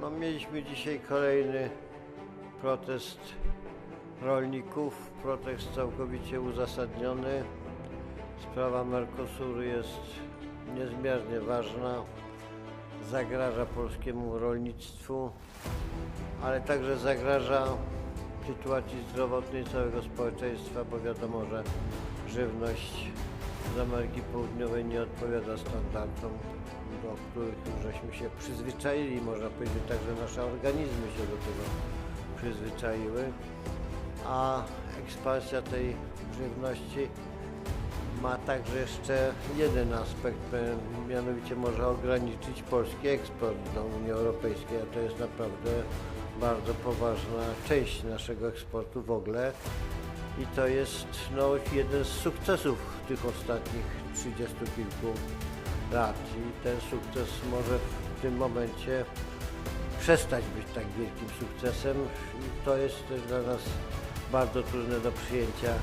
No, mieliśmy dzisiaj kolejny protest rolników. Protest całkowicie uzasadniony. Sprawa Mercosuru jest niezmiernie ważna. Zagraża polskiemu rolnictwu, ale także zagraża sytuacji zdrowotnej całego społeczeństwa, bo wiadomo, że żywność z Ameryki Południowej nie odpowiada standardom, do których już żeśmy się przyzwyczaili. Można powiedzieć, że także nasze organizmy się do tego przyzwyczaiły. A ekspansja tej żywności ma także jeszcze jeden aspekt, e, mianowicie może ograniczyć polski eksport do Unii Europejskiej, a to jest naprawdę bardzo poważna część naszego eksportu w ogóle. I to jest no, jeden z sukcesów tych ostatnich 30 kilku lat. I ten sukces może w tym momencie przestać być tak wielkim sukcesem. I to jest też dla nas bardzo trudne do przyjęcia.